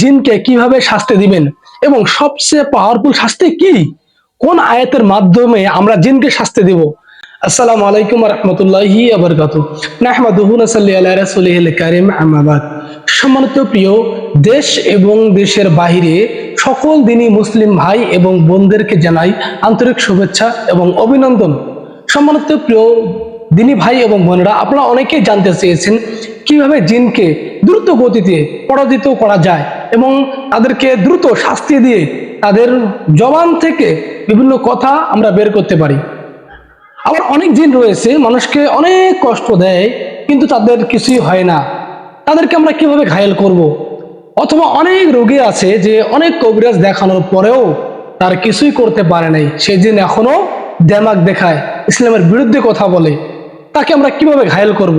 জিনকে কীভাবে শাস্তি দিবেন? এবং সবচেয়ে পাওয়ারফুল শাস্তি কি? কোন আয়াতের মাধ্যমে আমরা জিনকে শাস্তি দিব? আসসালামু আলাইকুম রহমতুল্লাহি আবরকাত নাহমাদুহু নাসাল্লি আলা কারীম, আম্মা বাদ। সম্মানিত প্রিয়, দেশ এবং দেশের বাইরে সকল দিনই মুসলিম ভাই এবং বোনদেরকে জানাই আন্তরিক শুভেচ্ছা এবং অভিনন্দন। সম্মানিত প্রিয়, দিনী ভাই এবং বোনেরা, আপনারা অনেকেই জানতে চেয়েছেন কীভাবে জিনকে দ্রুত গতিতে পরাজিত করা যায়। এবং তাদেরকে দ্রুত শাস্তি দিয়ে তাদের জবান থেকে বিভিন্ন কথা আমরা বের করতে পারি আবার অনেক জিন রয়েছে, মানুষকে অনেক কষ্ট দেয়, কিন্তু তাদের কিছুই হয় না তাদেরকে আমরা কীভাবে ঘায়েল করব। অথবা অনেক রোগী আছে যে অনেক কবিরাজ দেখানোর পরেও তার কিছুই করতে পারে নাই সে জিন এখনও দেমাগ দেখায়, ইসলামের বিরুদ্ধে কথা বলে তাকে আমরা কীভাবে ঘায়েল করব।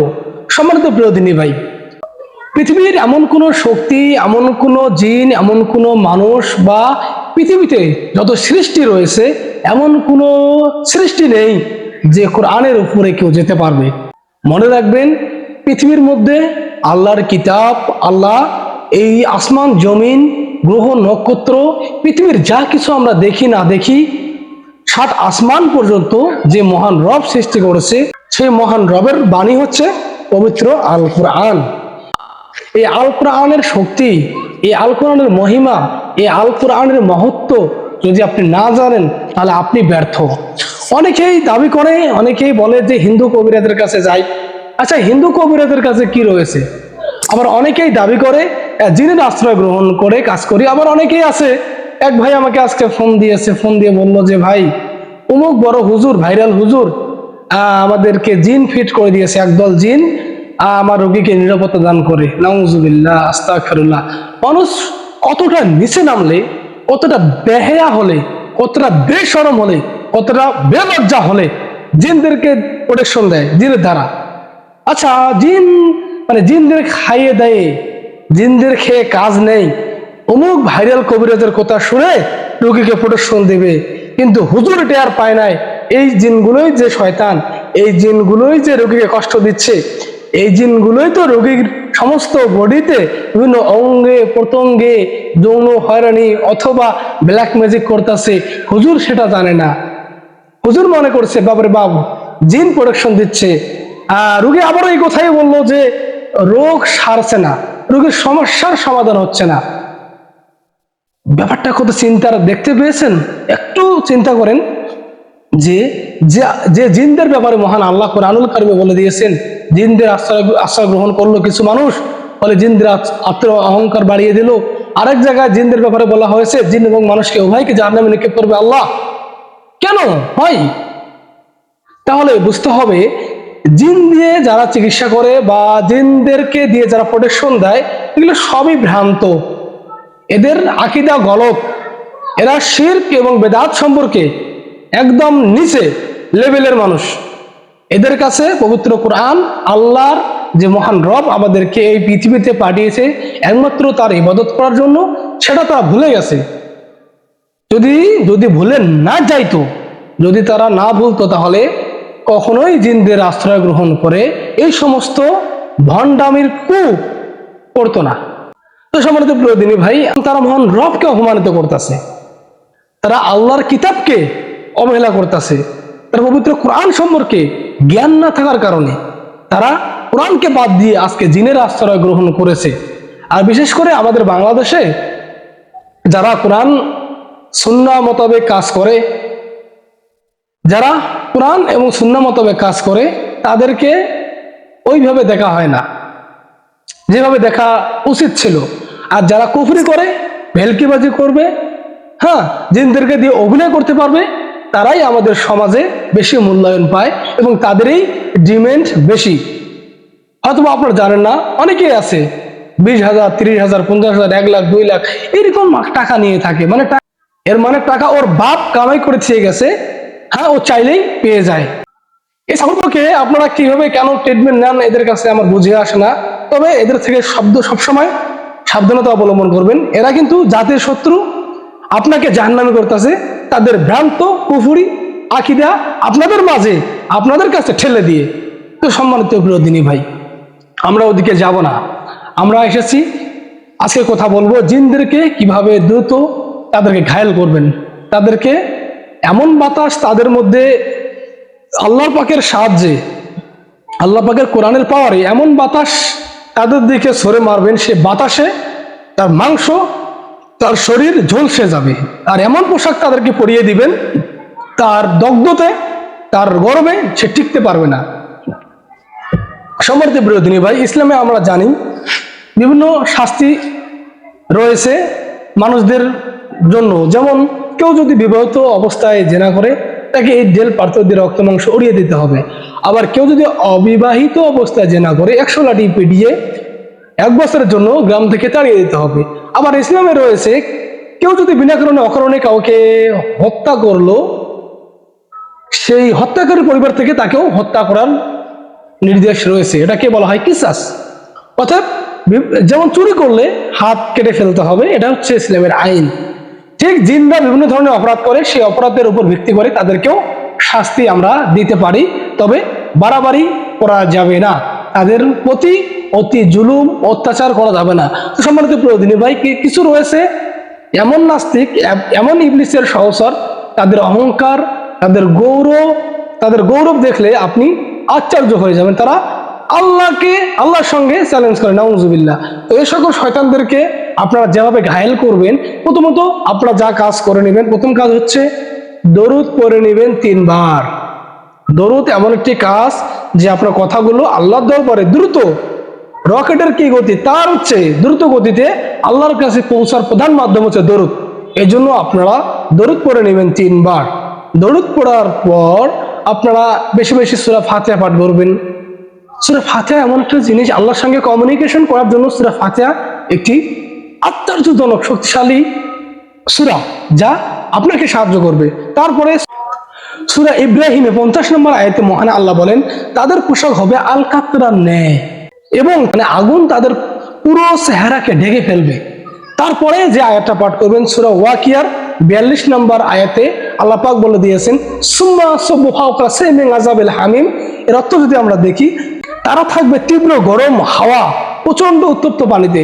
সম্মানিত প্রিয়দিনী ভাই পৃথিবীর এমন কোনো শক্তি, এমন কোনো জিন, এমন কোনো মানুষ বা পৃথিবীতে যত সৃষ্টি রয়েছে, এমন কোনো সৃষ্টি নেই যে কোরআনের উপরে কেউ যেতে পারবে। মনে রাখবেন, পৃথিবীর মধ্যে আল্লাহর কিতাব, আল্লাহ, এই আসমান, জমিন, গ্রহ, নক্ষত্র, পৃথিবীর যা কিছু আমরা দেখি, না দেখি সাত আসমান পর্যন্ত যে মহান রব সৃষ্টি করেছে, সেই মহান রবের বাণী হচ্ছে পবিত্র আল কোরআন এই আল কোরআনের শক্তি, এই আল কোরআনের মহিমা, এই আল কোরআনের মহত্ব যদি আপনি না জানেন, তাহলে আপনি ব্যর্থ। অনেকেই দাবি করে, অনেকেই বলে যে হিন্দু কবিরাদের কাছে যাই। আচ্ছা হিন্দু কবিরাদের কাছে কি রয়েছে? আবার অনেকেই দাবি করে জিনের আশ্রয় গ্রহণ করে কাজ করি। আবার অনেকেই আছে, এক ভাই আমাকে আজকে ফোন দিয়েছে, ফোন দিয়ে বলল যে, ভাই অমুক বড় হুজুর, ভাইরাল হুজুর আমাদেরকে জিন ফিট করে দিয়েছে, একদল জিন। আমার রোগীকে নিরাপত্তা দান করে। নাউজুবিল্লাহ, আস্তাগফিরুল্লাহ। মানুষ কতটা নিচে নামলে, কতটা বেহেয়া হলে, কতটা বেশরম হলে, কতটা বেলজ্জা হলে, জিনদেরকে প্রোটেকশন দেয়, জিনের দ্বারা। আচ্ছা জিন মানে জিনদের খাইয়ে দেয়, জিনদের খেয়ে কাজ নেই। অমুক ভাইরাল কবিরাজের কথা শুনে রোগীকে প্রোটেকশন দেবে। কিন্তু হুজুর টেয়ার পায় নাই। এই জিনগুলোই যে শয়তান, এই জিনগুলোই যে রোগীকে কষ্ট দিচ্ছে এই জিনগুলোই তো রোগীর সমস্ত বডিতে বিভিন্ন অঙ্গে, প্রত্যঙ্গে যৌন হয়রানি অথবা ব্ল্যাক ম্যাজিক করতেছে। হুজুর সেটা জানে না। হুজুর মনে করছে বাবারে বাব জিন প্রোডাকশন দিচ্ছে। রোগী আবারও এই কথাই বলল যে, রোগ সারছে না। রোগীর সমস্যার সমাধান হচ্ছে না। ব্যাপারটা কত চিন্তার, দেখতে পেয়েছেন? একটু চিন্তা করেন যে, যে- জিনদের ব্যাপারে মহান আল্লাহ কোরআনুল কারিমে বলে দিয়েছেন জিনদের আশ্রয় আশ্রয় গ্রহণ করল কিছু মানুষ, ফলে জিনদের আত্ম- অহংকার বাড়িয়ে দিল। আরেক জায়গায় জিনদের ব্যাপারে বলা হয়েছে, জিন এবং মানুষকে উভয়কে জাহান্নামে নিক্ষেপ করবে আল্লাহ। কেন? হয়। তাহলে বুঝতে হবে, জিন দিয়ে যারা চিকিৎসা করে বা জিনদেরকে দিয়ে যারা প্রোটেকশন দেয়, এগুলো সবই ভ্রান্ত। এদের আকিদা গলত এরা শির্ক এবং বেদাত সম্পর্কে একদম নিচে লেভেলের মানুষ। এদের কাছে পবিত্র কোরআন, আল্লাহর যে মহান রব আমাদেরকে এই পৃথিবীতে পাঠিয়েছে, একমাত্র তার ইবাদত করার জন্য, সেটা তারা ভুলে গেছে। যদি যদি ভুলে না যাইতো, যদি তারা না ভুলতো তাহলে কখনোই জিনদের আশ্রয় গ্রহণ করে এই সমস্ত ভণ্ডামির কু করতো না। তো সম্মানিত প্রিয় দিনী ভাই, তারা মহান রবকে অপমানিত করতেছে। তারা আল্লাহর কিতাবকে অবহেলা করতেছে। তারা পবিত্র কোরআন সম্পর্কে জ্ঞান না থাকার কারণে তারা কোরআনকে বাদ দিয়ে আজকে জিনের আশ্রয় গ্রহণ করেছে। আর বিশেষ করে আমাদের বাংলাদেশে যারা কোরআন সুন্না মোতাবেক কাজ করে, যারা কোরআন এবং সুন্না মোতাবেক কাজ করে, তাদেরকে ওইভাবে দেখা হয় না। যেভাবে দেখা উচিত ছিল। আর যারা কুফরি করে, ভেলকিবাজি করবে হ্যাঁ জিনদেরকে দিয়ে অভিনয় করতে পারবে তারাই আমাদের সমাজে বেশি মূল্যায়ন পায় এবং তাদেরই ডিমেন্ড বেশি। হয়তো আপনারা জানেন না, অনেকেই আছে, বিশ হাজার, তিরিশ হাজার, পঞ্চাশ হাজার, এক লাখ, দুই লাখ, এরকম টাকা নিয়ে থাকে। মানে এর মানে টাকা ওর বাপ কামাই করে চেয়ে গেছে হ্যাঁ ও চাইলেই পেয়ে যায়। এই সম্পর্কে আপনারা কীভাবে কেন ট্রিটমেন্ট নেন, এদের কাছে আমার বুঝে আসে না। তবে এদের থেকে শব্দ সবসময় সাবধানতা অবলম্বন করবেন। এরা কিন্তু জাতির শত্রু, আপনাকে জাহান্নামি করতেছে। তাদের ভ্রান্ত কুফুরি আকিদা আপনাদের মাঝে, আপনাদের কাছে ঠেলে দিয়ে। তো সম্মানিত প্রিয় দিনী ভাই, আমরা ওদিকে যাব না। আমরা এসেছি, আজকে কথা বলব জিনদেরকে কীভাবে দ্রুত তাদেরকে ঘায়েল করবেন। তাদেরকে এমন বাতাস তাদের মধ্যে আল্লাহর পাকের সাহায্যে আল্লাহ পাকের কোরআনের পাওয়ারে এমন বাতাস তাদের দিকে সরে মারবেন, সে বাতাসে তার মাংস তার শরীর ঝলসে যাবে। আর এমন পোশাক তাদেরকে পরিয়ে দিবেন, তার দগ্ধতে, তার গরমে সে টিকতে পারবে না। সমর্থ বিরোধিনী ভাই, ইসলামে আমরা জানি বিভিন্ন শাস্তি রয়েছে মানুষদের জন্য। যেমন কেউ যদি বিবাহিত অবস্থায় জেনা করে, তাকে এই জেল পার্থ দিয়ে রক্ত মাংস উড়িয়ে দিতে হবে। আবার কেউ যদি অবিবাহিত অবস্থায় জেনা করে, একশো লাঠি পিটিয়ে এক বছরের জন্য গ্রাম থেকে তাড়িয়ে দিতে হবে। আবার ইসলামে রয়েছে, কেউ যদি বিনা কারণে অকারণে কাউকে হত্যা করল, সেই হত্যাকারী পরিবার থেকে তাকেও হত্যা করার নির্দেশ রয়েছে। এটাকে বলা হয় কিসাস। অর্থাৎ যেমন চুরি করলে হাত কেটে ফেলতে হবে, এটা হচ্ছে ইসলামের আইন। ঠিক জিনরা বিভিন্ন ধরনের অপরাধ করে, সেই অপরাধের উপর ভিত্তি করে তাদেরকেও শাস্তি আমরা দিতে পারি, তবে বাড়াবাড়ি করা যাবে না। তাদের প্রতি অতি জুলুম, অত্যাচার করা যাবে না। সম্মানিত প্রয়োজনীয় ভাই কিছু রয়েছে এমন নাস্তিক এমন ইবলিসের সহসর তাদের অহংকার, তাদের গৌরব তাদের গৌরব দেখলে আপনি আশ্চর্য হয়ে যাবেন। তারা আল্লাহকে, আল্লাহর সঙ্গে চ্যালেঞ্জ করে, নাউজুবিল্লাহ। তো এই সকল শয়তানদেরকে আপনারা যেভাবে ঘায়েল করবেন, প্রথমত আপনারা যা কাজ করে নেবেন, প্রথম কাজ হচ্ছে দরুদ পরে নেবেন তিনবার। দরুদ এমন একটি কাজ যে আপনার কথাগুলো আল্লাহর দরবারে দ্রুত রকেটের কি গতি? তার হচ্ছে দ্রুত গতিতে আল্লাহর কাছে পৌঁছার প্রধান মাধ্যম হচ্ছে দরুদ। এই জন্য আপনারা দরুদ পড়ে নেবেন তিনবার। দরুদ পড়ার পর আপনারা বেশি বেশি সুরা ফাতিহা পাঠ করবেন। সুরা ফাতিহা এমন একটা জিনিস আল্লাহর সঙ্গে কমিউনিকেশন করার জন্য সুরা ফাতিহা একটি আশ্চর্যজনক শক্তিশালী সুরা যা আপনাকে সাহায্য করবে। তারপরে সুরা ইব্রাহিমে পঞ্চাশ নম্বর আয়াতে মহান আল্লাহ বলেন, তাদের পোশাক হবে আল কাতরার ন্যায় এবং মানে আগুন তাদের পুরো চেহারাকে ঢেকে ফেলবে। তারপরে যে আয়াতটা পাঠ করবেন, সুরা ওয়াকিয়ার বিয়াল্লিশ নম্বর আয়াতে আল্লাহ পাক বলে দিয়েছেন, সুম্মা হামিম। এর অর্থ যদি আমরা দেখি, তারা থাকবে তীব্র গরম হাওয়া প্রচণ্ড উত্তপ্ত পানিতে।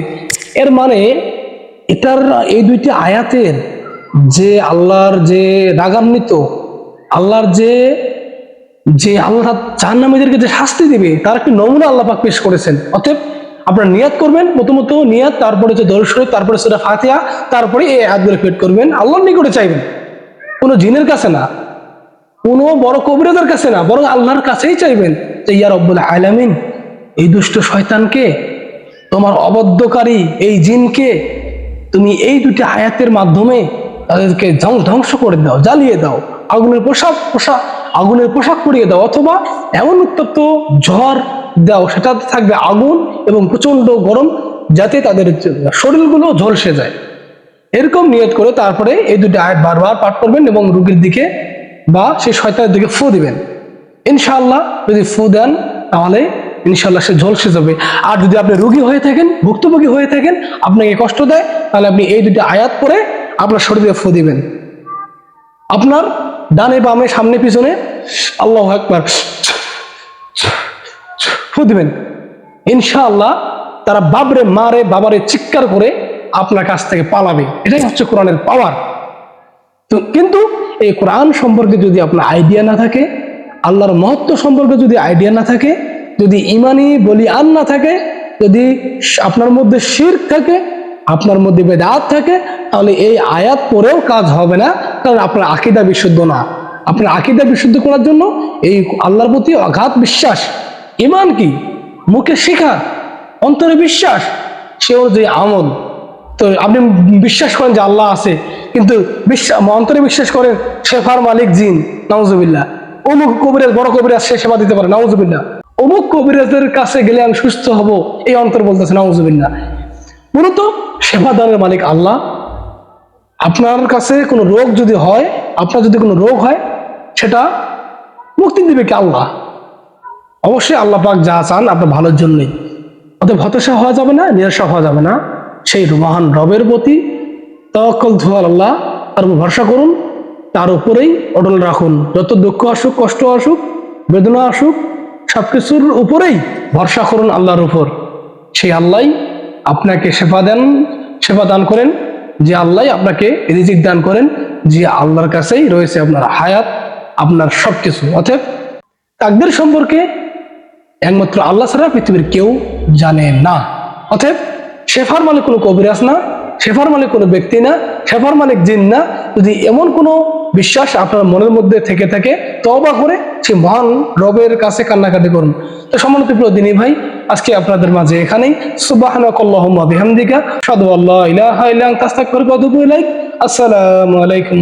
এর মানে এটার এই দুইটি আয়াতের যে আল্লাহর যে রাগান্বিত আল্লাহর যে যে আল্লাহ জাহান্নামীদেরকে যে শাস্তি দিবে, তার একটি নমুনা আল্লাহ পাক পেশ করেছেন। অতএব আপনারা নিয়াত করবেন, প্রথমত নিয়াত, তারপরে দরুদ শরীফ, তারপরে সেটা ফাতিহা, তারপরে এই আয়াতগুলো পেট করবেন। আল্লাহর নিকটে চাইবেন। কোনো জিনের কাছে না, কোনো বড় কবিরাদের কাছে না, বরং আল্লাহর কাছেই চাইবেন যে, ইয়া রব্বুল আলামিন, এই দুষ্ট শয়তানকে, তোমার অবদ্ধকারী এই জিনকে, তুমি এই দুটি আয়াতের মাধ্যমে তাদেরকে ধ্বং- ধ্বংস করে দাও, জ্বালিয়ে দাও। আগুনের পোশাক পোশাক, আগুনের পোশাক পরিয়ে দাও অথবা এমন উত্তপ্ত ঝড় দাও, সেটাতে থাকবে আগুন এবং প্রচণ্ড গরম যাতে তাদের শরীরগুলো ঝলসে যায়। এরকম নিয়ত করে তারপরে এই দুটি আয়াত বারবার পাঠ করবেন এবং রুগীর দিকে বা সেই শয়তানের দিকে ফু দিবেন। ইনশাআল্লাহ যদি ফু দেন, তাহলে ইনশাল্লাহ সে ঝলসে যাবে। আর যদি আপনি রুগী হয়ে থাকেন, ভুক্তভোগী হয়ে থাকেন, আপনাকে কষ্ট দেয়, তাহলে আপনি এই দুটি আয়াত পরে আপনার শরীরে ফু দিবেন। আপনার ডানে বামে, সামনে, পিছনে। আল্লাহ একবার ফু দিবেন। ইনশাআল্লাহ তারা বাবরে, মারে, বাবারে চিৎকার করে আপনার কাছ থেকে পালাবে। এটাই হচ্ছে কোরআনের পাওয়ার তো কিন্তু এই কোরআন সম্পর্কে যদি আপনার আইডিয়া না থাকে, আল্লাহর মহত্ব সম্পর্কে যদি আইডিয়া না থাকে, যদি ইমানি বলি আন না থাকে, যদি আপনার মধ্যে শির থাকে, আপনার মধ্যে বেদাত থাকে, তাহলে এই আয়াত পরেও কাজ হবে না। কারণ আপনার আকিদা বিশুদ্ধ না। আপনার আকিদা বিশুদ্ধ করার জন্য এই আল্লাহর প্রতি অগাধ বিশ্বাস। ইমান কি? মুখে শেখা অন্তরে বিশ্বাস? সেও যে আমল। তো আপনি বিশ্বাস করেন যে আল্লাহ আছে, কিন্তু বিশ্বাস, অন্তরে বিশ্বাস করেন শেফার মালিক জিন, নাউজুবিল্লাহ। অমুক কবিরাজ, বড় কবিরাজ, সে সেবা দিতে পারে, নাউজুবিল্লাহ। অমুক কবিরাজের কাছে গেলে আমি সুস্থ হব, এই অন্তর বলতেছে, নাউজুবিল্লাহ। মূলত সেবা দানের মালিক আল্লাহ আপনার কাছে কোনো রোগ যদি হয়, আপনার যদি কোনো রোগ হয়, সেটা মুক্তি দিবে কি আল্লাহ? অবশ্যই আল্লাহ পাক যা চান আপনার ভালোর জন্যই অতএব হতাশা হওয়া যাবে না, নিরাশা হওয়া যাবে না। সেই মহান রবের প্রতি তওয়াক্কল ধোয়াল আল্লাহ তার উপর ভরসা করুন। তার উপরেই অটল রাখুন। যত দুঃখ আসুক, কষ্ট আসুক, বেদনা আসুক সব কিছুর উপরেই ভরসা করুন আল্লাহর উপর। সেই আল্লাহ আপনাকে সেবা দেন, সেবা দান করেন। যে আল্লাহ আপনাকে রিজিক দান করেন, যে আল্লাহর কাছেই রয়েছে আপনার হায়াত, আপনার সবকিছু। অতএব তাকদের সম্পর্কে একমাত্র আল্লাহ ছাড়া পৃথিবীর কেউ জানে না। অতএব শেফার মালিক কোনো কবিরাজ না, শেফার মালিক কোনো ব্যক্তি না, শেফার মালিক জিন না। যদি এমন কোনো বিশ্বাস আপনার মনের মধ্যে থেকে থাকে তবা করে সে মহান রবের কাছে কান্নাকাটি করুন। তো সম্মানিত দিনী ভাই আজকে আপনাদের মাঝে এখানেই সুবাহিকা সাদু আল্লাহ আসসালামু আলাইকুম